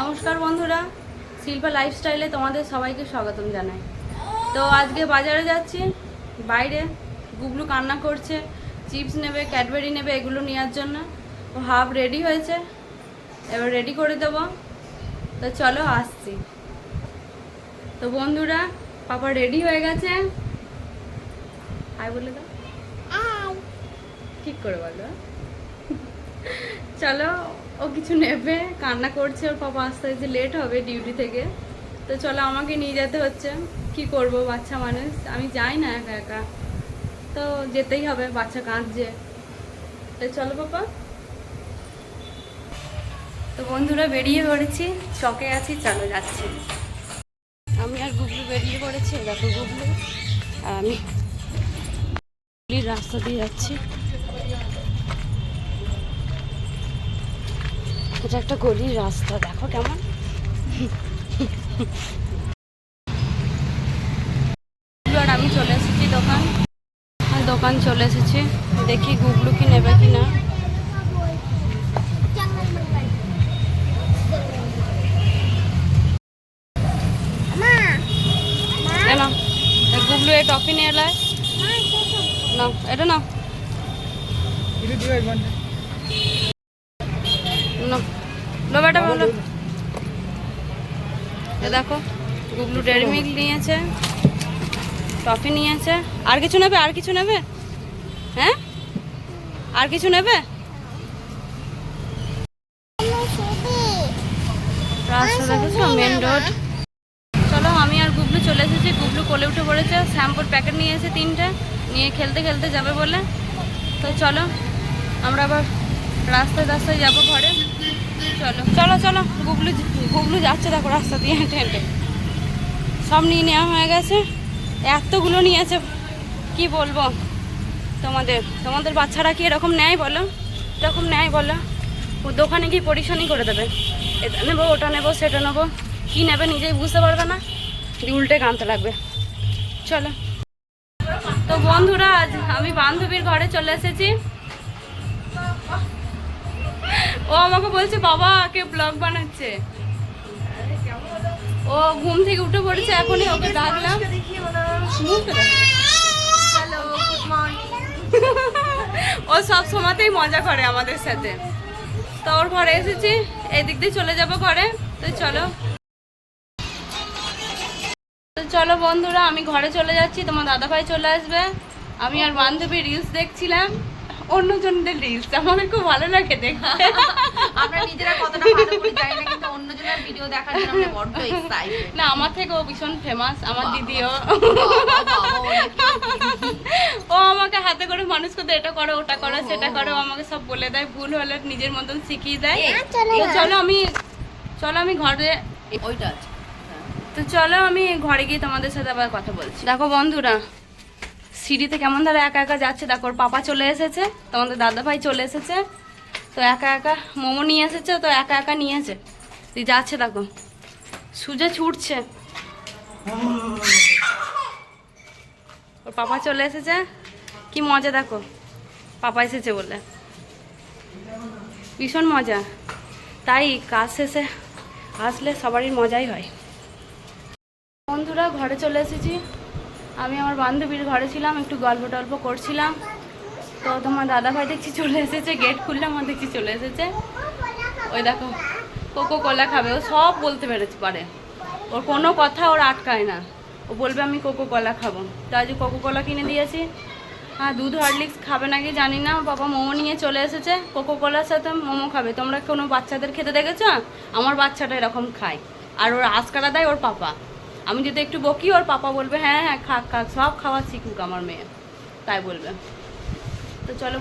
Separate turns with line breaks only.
নমস্কার বন্ধুরা শিল্পা লাইফস্টাইলে তোমাদের সবাইকে স্বাগতম জানাই। তো আজকে বাজারে যাচ্ছি বাইরে গুগলু কান্না করছে চিপস নেবে ক্যাডবেরি নেবে এগুলো নেওয়ার জন্য। ও হাফ রেডি হয়েছে এবার রেডি করে দেবো। তো চলো আসছি। তো বন্ধুরা পাপা রেডি হয়ে গেছে। আয় বলে দাও। ঠিক করে বলো। চলো ও কিছু নেবে, কান্না করছে, ওর পাপা আসতে যে লেট হবে ডিউটি থেকে। তো চলো আমাকে নিয়ে যেতে হচ্ছে। কি করব, বাচ্চা মানুষ? আমি যাই না একা একা। তো যেতেই হবে, বাচ্চা কাঁদছে। তো চলো পাপা। তো বন্ধুরা, বেরিয়ে পড়েছি। চকে আছি, চলো যাচ্ছি। আমি আর গুগলু বেরিয়ে পড়েছি, দেখো গুগলু। আর আমি রাস্তা দিয়ে যাচ্ছি। এটা একটা গলির রাস্তা দেখো কেমন। আর আমি চলে এসেছি দোকান। দোকান চলে এসেছি। দেখি গুগলু কি নেবে কি না। এ নাও, গুগলু এই টপি নিয়ে না এটা না না লো বেটা ভালো এ দেখো গুগলু ডেয়ারি মিল্ক নিয়েছে টফি নিয়েছে। আর কিছু নেবে আর কিছু নেবে? হ্যাঁ? আর কিছু নেবে? রাস্তা দেখেছ? Main road. চলো আমি আর গুবলু চলে এসেছি। গুবলু কোলে উঠে পড়েছে শ্যাম্পুর প্যাকেট নিয়ে এসে তিনটে নিয়ে খেলতে খেলতে যাবে বলে। তো চলো আমরা আবার রাস্তায় রাস্তায় যাব ঘরে। চলো চলো চলো। গুগলু গুগলু যাচ্ছে দেখো রাস্তা দিয়ে হেঁটে হেঁটে। সব নিয়ে নেওয়া হয়ে গেছে। এতগুলো নিয়েছে, কি বলব? তোমাদের তোমাদের বাচ্চারা কি এরকম নেয় বলো? এরকম নেয় বলো? ও দোকানে গিয়ে পরিশানি করে দেবে। এটা নেব, ওটা নেব, সেটা নেব। কী নেবে নিজেই বুঝতে পারবে না। উল্টে কানতে লাগবে। চলো। তো বন্ধুরা, আজ আমি বান্ধবীর ঘরে চলে এসেছি। ও আমাকে বলছে বাবা কে ব্লগ বানাচ্ছে? ও ঘুম থেকে উঠে পড়েছে এখনই ওকে ডাকলাম। ও সব সময়তেই মজা করে আমাদের সাথে। তো ওর ঘরে এসেছি এই দিক দিয়ে চলে যাব ঘরে। তো চলো। তো চলো বন্ধুরা আমি ঘরে চলে যাচ্ছি তোমার দাদা ভাই চলে আসবে। আমি আর বান্ধবী রিলস দেখছিলাম। অন্যজনদের রিলস আমাকে খুব ভালো লাগে দেখতে
আমরা নিজেরা কতটা ভালো করে জানি না কিন্তু অন্যজনের ভিডিও দেখার জন্য আমরা বড্ড এক্সাইটেড
না আমার থেকে ও ভীষণ ফেমাস আমার দিদিও ও আমাকে হাতে করে মানুষ করতে এটা করো ওটা করো সেটা করো আমাকে সব বলে দেয় ভুল হলে নিজের মতন শিখিয়ে দেয় চলো আমি চলো আমি ঘরে
ওইটা
তো চলো আমি ঘরে গিয়ে তোমাদের সাথে আবার কথা বলছি দেখো বন্ধুরা সিঁড়িতে কেমন ধরো একা একা যাচ্ছে? দেখো, ওর পাপা চলে এসেছে, তোমাদের দাদা ভাই চলে এসেছে। তো একা একা মোমো নিয়ে এসেছে, তো একা একা নিয়েছে তুই যাচ্ছে, দেখো। সুজে ছুটছে। ওর পাপা চলে এসেছে। কি মজা, দেখো। পাপা এসেছে বলে। ভীষণ মজা। তাই কাজ শেষে আসলে সবারই মজাই হয়। বন্ধুরা, ঘরে চলে এসেছি। আমি আমার বান্ধবীর ঘরে ছিলাম, একটু গল্প টল্প করছিলাম। তো তোমার দাদা ভাই দেখছি চলে এসেছে গেট খুললাম ও দেখছি চলে এসেছে। ওই দেখো কোকো কোলা খাবে, ও সব বলতে পেরেছে পারে। ওর কোনো কথা ওর আটকায় না। ও বলবে, আমি কোকো কলা খাব। তো আজ কোকো কলা কিনে দিয়েছি। হ্যাঁ দুধ, হরলিক্স খাবে নাকি জানি না। বাবা মোমো নিয়ে চলে এসেছে। কোকো কোলার সাথে মোমো খাবে। তোমরা কোনো বাচ্চাদের খেতে দেখেছ? আমার বাচ্চাটা এরকম খায়। আর ওর আজকারা দেয় ওর পাপা। আমি যদি একটু বকি, ওর পাপা বলবে হ্যাঁ হ্যাঁ খাক খাক, সব খাওয়া শিখুক আমার মেয়ে। তাই বলবে। তো চলো